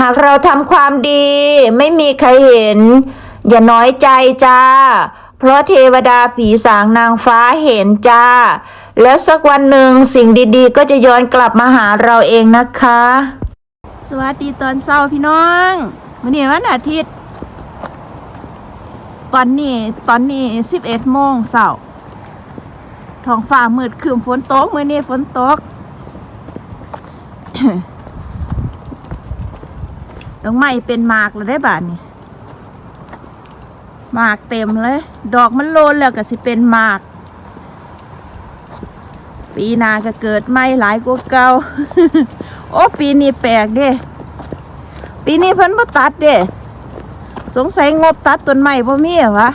หากเราทำความดีไม่มีใครเห็น อย่าน้อยใจจ้า เพราะเทวดาผีสางนางฟ้าเห็นจ้า แล้วสักวันหนึ่งสิ่งดีๆ ก็จะย้อนกลับมาหาเราเองนะคะ สวัสดีตอนเช้าพี่น้องวันนี้วันอาทิตย์ตอนนี้ตอนนี้สิบเอ็ดโมงเช้าท้องฟ้ามืดครึ้มฝนตก มื้อนี้ฝนตก ดอกไม้เป็นหมากแล้วได้บาดนี้หมากเต็มเลย ดอกมันโลนแล้วก็สิเป็นหมาก ปีหนาก็เกิดไม่หลายกว่าเก่าโอ้ปีนี้แปลกเด้ ปีนี้เพิ่นบ่ตัดเด้ สงสัยงบตัดต้นไม้บ่มีเหรอวะ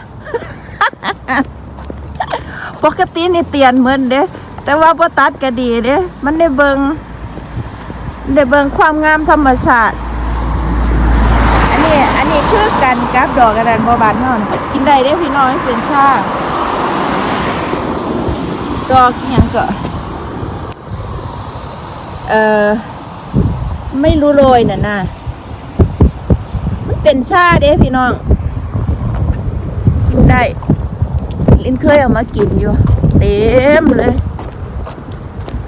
ปกตินี่เตียนเหมือนเด้ แต่ว่าบ่ตัดก็ดีเด้ มันได้เบิงได้เบิงความงามธรรมชาติ นี้อันนี้คือกันกับดอกกระดานบ่บานเฮานกินได้เด้พี่น้องเป็นชาดอกอิหยังก็เอ่อไม่รู้โรยน่ะนะมันเป็นชาเด้พี่น้อง กินได้ ลินเคยเอามากินอยู่ เต็มเลย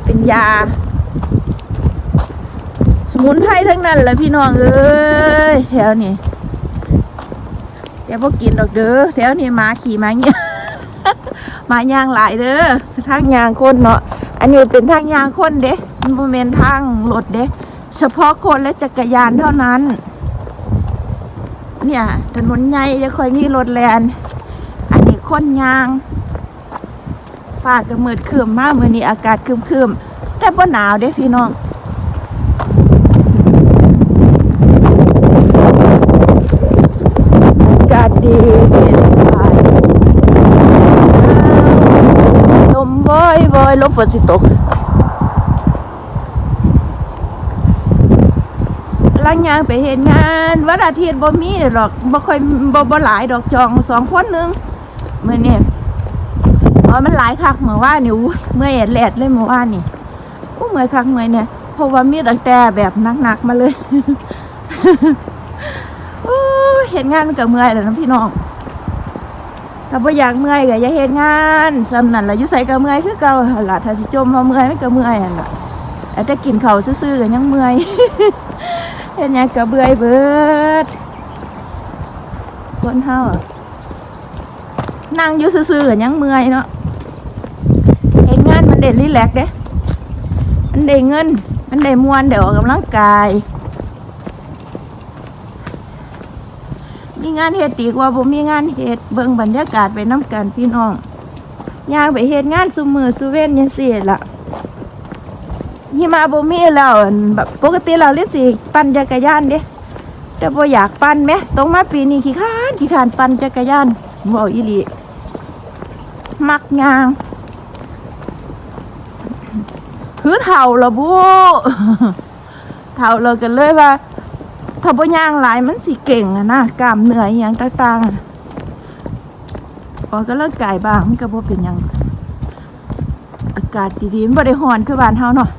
เป็นยา สมุนไพรทั้งนั้นแหละพี่น้องเอ้ยแถวนี้ เดี๋ยวพวกกินดอกเด้อแถวนี้หมาขี่หมาเงี้ยหมาย่างหลายเด้อทางยางคนเนาะอันนี้เป็นทางยางคนเด้มันบ่แม่นทางรถเด้เฉพาะคนและจักรยานเท่านั้น เนี่ยถนนใหญ่จะค่อยมีรถแลนอันนี้คนยางฟ้าก็มืดครึ้มมากมื้อนี้อากาศครึมๆแต่บ่หนาวเด้พี่น้อง อากาศ ดีเย็นสบายลมบ่อยบ่อยลมฝนสิตกลังยางไปเห็นงานวันอาทิตย์บ่มีดอกบ่ค่อยบ่บ่หลายดอกจองสองคนนึงเมื้อนี้อ๋อมันหลายคักเมื่อว่านี่อู้เมื่อแอดแลดเลยเมื่อว่านี่อู้เมื่อคักเมื่อเนี่ยเพราะว่ามีตั้งแต่แบบหนักๆมาเลย ห็นงานมันก็เมื่อยแล้วนะพี่น้องถ้าบ่อยากเมื่อยก็อย่าเฮ็ดงานสำนันล่ะอยู่ไสก็เมื่อยคือเก่าหล่ะถ้าสิจมมาเมื่อยมันก็เมื่อยหั่นล่ะแต่ถ้ากินเขาซื่อๆก็ยังเมื่อยเห็นหยังก็เบื่อเบิดคนเฮานั่งอยู่ซื่อๆก็ยังเมื่อยเนาะเฮ็ดงานมันเด็ดรีแลกเด้มันได้เงิน มันได้มวนได้ออกกำลังกาย มีงานเฮ็ดดีกว่าบ่มีงานเฮ็ดเบิ่งบรรยากาศไปน้ำกันพี่น้องย่างไปเฮ็ดงานซุมือซุเว้นจังซี่ล่ะยี่มาบ่มีแล้วอั่นแบบปกติเราเล่นสิปั่นจักรยานเด้แต่บ่อยากปั่นแหมตรงมาปีนี้ขี้ข้านขี้ข้านปั่นจักรยานเว้าอีหลีมักยางคือเฒ่าละบุเฒ่าเรากันเลยว่า ถ้าบ่ย่างหลายมันสิเก่งอะนะกล้ามเนื้ออย่างต่างๆอออกกำลังกายบ้างมันก็บ่เป็นยังอากาศดีๆมันบ่ได้ร้อนคือบ้านเฮาเนาะ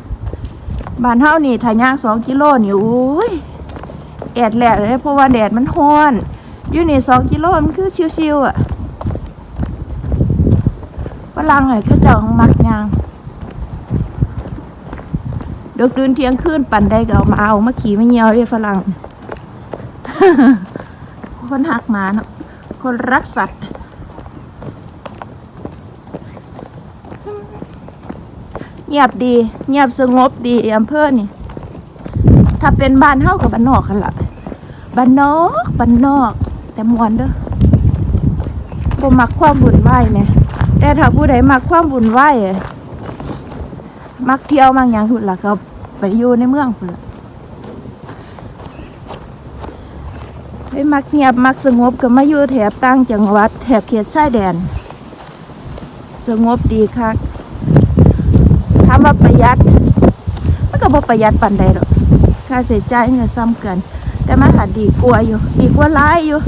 บ้านเฮานี่ถ้าย่างสองกิโลนี่โอ้ยแอดแหลดเลยเพราะว่าแดดมันร้อนอยู่นี่สองกิโลมันคือชิวๆอะฝรั่งไอ้เขาเจ้าของมักย่างดึกดื่นเที่ยงคืนปั่นได้ก็เอามาเอามาขี่มาเหี่ยวเด้ฝรั่ง คนหักหมาเนาะคนรักสัตว์ เงียบดี เงียบสงบดีอำเภอนี่ ถ้าเป็นบ้านเฮากับบ้านนอกกันละบ้านนอกบ้านนอก แต่มวนเด้อบ่มักความบุญไหวายแหมแต่ถ้าผู้ใดมักความบุญไหวายอะมักเที่ยวมักหยังพุ่นล่ะก็ไปอยู่ในเมืองพุ่นล่ะ ไปมักเงียบมักสงบก็มาอยู่แถบต่างจังหวัด แถบเขตชายแดน สงบดีคักถามว่าประหยัดมันก็บ่ประหยัดปานใดหรอกค่าใช้จ่ายเนี่ยซ้ำกัน แต่มันหาดีกว่าอยู่ ดีกว่าหลายอยู่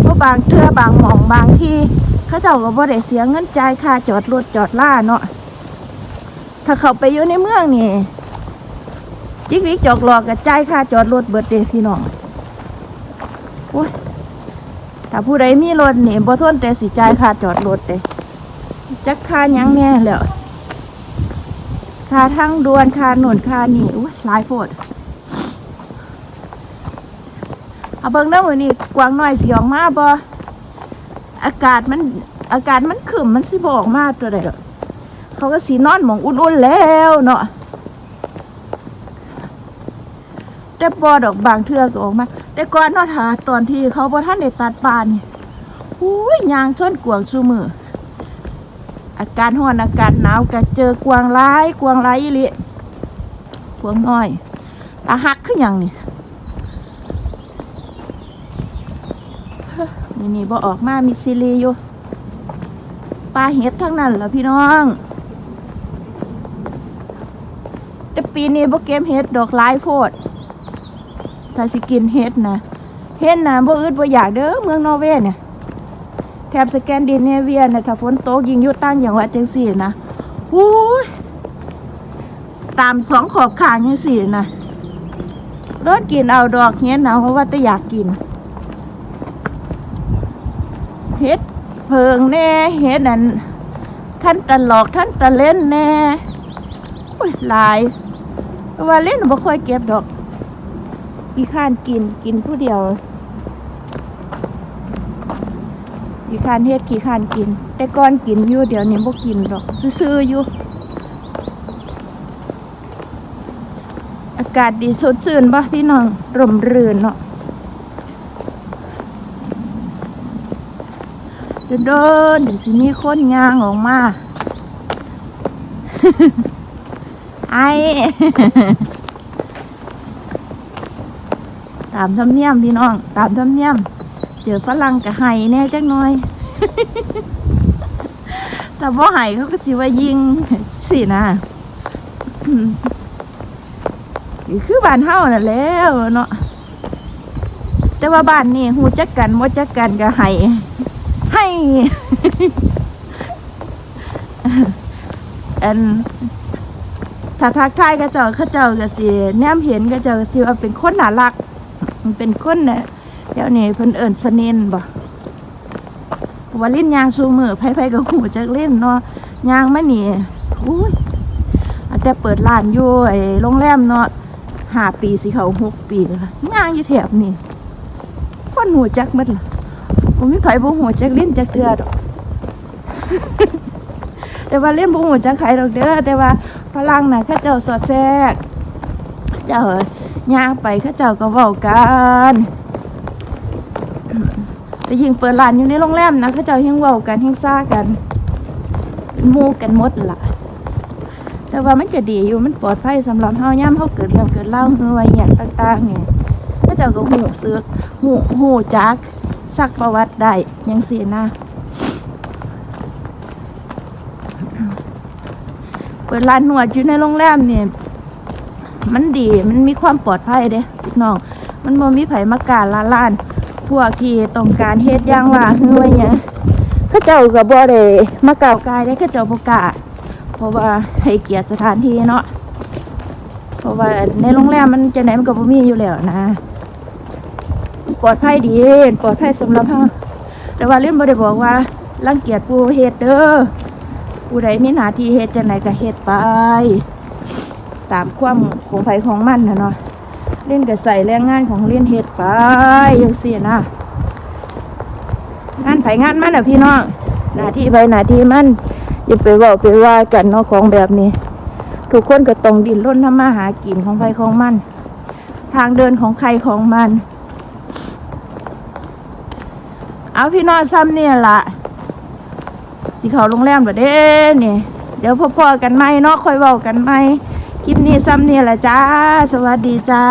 เพราะบางเทื่อบางหมองบางที่เขาเจ้าก็บ่ได้เสียเงินจ่ายค่าจอดรถจอดล่าเนาะถ้าเขาไปอยู่ในเมืองนี่จิกลิกจอกหลอกกับใจายค่าจอดรถเบิดเดพี่น้อง โอ้ยถ้าผู้ใดมีรถนี่บ่ทนแต่สิจ่ายค่าจอดรถเด้จักค่ายังแน่แล้วค่าทั้งดวนค่าหนุนค่านี่อุ้ยหลายโพดเอาเบิ่งเด้อมื้อนี้กวางน้อยสิออกมาบ่อากาศมันอากาศมันขึ้นมันสิบ่ออกมาตัวใดดอกเขาก็สินอนหมองอุ่นๆแล้วเนาะ แต่บอดอกบางเทือกออกมา แต่ก่อนนอทาตอนที่เขาบอท่านได้ตัดปลานี่หูยยางชนกวางซูมืออาการห้อนอากาศหนาวก็เจอกวางร้ายกวางร้ายอีหลิกวางน้อยตาหักขึ้นอย่างนี้นี่นี่บอออกมามีซีรีอยู่ปลาเห็ดทั้งนั้นเหรอพี่น้อง แต่ปีนี้บ่เก็บเห็ดดอกหลายโพด ถ้าสิกินเฮ็ดนะเฮ็ดนะบ่อึดบ่อยากเด้อเมืองนอร์เวย์เนี่ยแถบสแกนดิเนเวียเนี่ยถ้าฝนตกยิงอยู่ตั้งอย่างว่าจังซี่นะหูยตามสองขอบข้างจังซี่นะรถกินเอาดอกเฮ็ดนะเพราะว่าแต่อยากกินเฮ็ดเพิงแน่เฮ็ดนั่นขั้นตลอกท่านตะเล่นแน่อุ้ยหลายว่าเล่นบ่ค่อยเก็บดอก ขี้ข้านกินกินผู้เดียวขี้ข้านเฮ็ดขี้ข้านกิน แต่ก่อนกินอยู่เดี๋ยวนี้บ่กินดอกซื่อๆอยู่อากาศดีสดชื่นปะพี่น้องร่มรื่นเนาะเดินเดินเดี๋ยวสิมีคนย่างออกมาไอ ตามธรรมเนียมพี่น้อง ตามธรรมเนียม เจอฝรั่งกับไห้แน่จักหน่อย แต่บ่ไห้เขาก็สิว่ายิงสินะคือบ้านเฮาน่ะแล้วเนาะแต่ว่าบ้านนี่ฮู้จักกันบ่จักกันก็ไห้ให้อันถ้าทักทายก็เจ้าเขาเจ้าก็สิแนมเห็นก็เจ้าก็สิว่าเป็นคนน่ารัก มันเป็นคนเนี่ยเดี๋ยวนี้เพิ่นเอิ้นสนินบ่ว่าเล่นยางซูมือไผๆก็หูจักเล่นเนาะยางมานี่อุ้ยอาจจะเปิดร้านอยู่ไอ้โรงแรมเนาะห้าปีสิเขาหกปีแล้วค่ะยางอยู่แถบนี่คนหูจักหมดล่ะบ่มีไผบ่หูจักเล่นจักเทื่อดอกแต่ว่าเล่นบ่หูจักใครดอกเด้อแต่ว่าฝรั่งน่ะเขาเจ้าสอดแทรกเจ้า ย่างไปข้าเจ้าก็เว้ากันแต่ยิงเปิดร้านอยู่ในโรงแรมนะข้าเจ้ายังเว้ากันยังซ่ากัน เป็นมู่กันหมดล่ะ แต่ว่ามันก็ดีอยู่มันปลอดภัยสำหรับเฮาย่ำเฮาเกิดเรื่องเกิดเล่าเฮือว่าอหย่างต่างๆเนี่ยข้าเจ้าก็หูซึกหูหูจักซักประวัติได้ยังสีนะเปิดร้านนวดอยู่ในโรงแรมเนี่ย มันดี มันมีความปลอดภัยเด้พี่น้อง มันบ่มีไผมากล้าละล้าน พวกที่ต้องการเฮ็ดอย่างว่าเฮือว่าหยังเขาเจ้าก็บ่ได้มาก้าวกายได้เขาเจ้าบ่กล้าเพราะว่าให้เกียรติสถานที่เนาะ เพราะว่าในโรงแรมมันจะไหนมันก็บ่มีอยู่แล้วนะ ปลอดภัยดี ปลอดภัยสำหรับเฮาแต่ว่าเล่นบ่ได้บอกว่ารังเกียจผู้เฮ็ดเด้อผู้ใดมีหน้าที่เฮ็ดจังไดก็เฮ็ดไป ตามความของไผของมันนะเนาะเล่นกับใส่แรงงานของเล่นเฮ็ดไปยังเสียนะงานไผงานมันอะพี่น้องหน้าที่ไผหน้าที่มันอย่าไปว่าไปว่ากันเนาะของแบบนี้ ทุกคนก็ต้องดิ้นรนทำมาหากินของไผของมัน ทางเดินของใครของมัน เอาพี่น้องซ้ำเนี่ยละสิเขาโรงแรมแบ่เด้เนี่ยเดี๋ยวพ่อๆกันไหมเนาะค่อยเว้ากันไหม คลิปนี้ซ้ำนี่แหละจ้า สวัสดีจ้า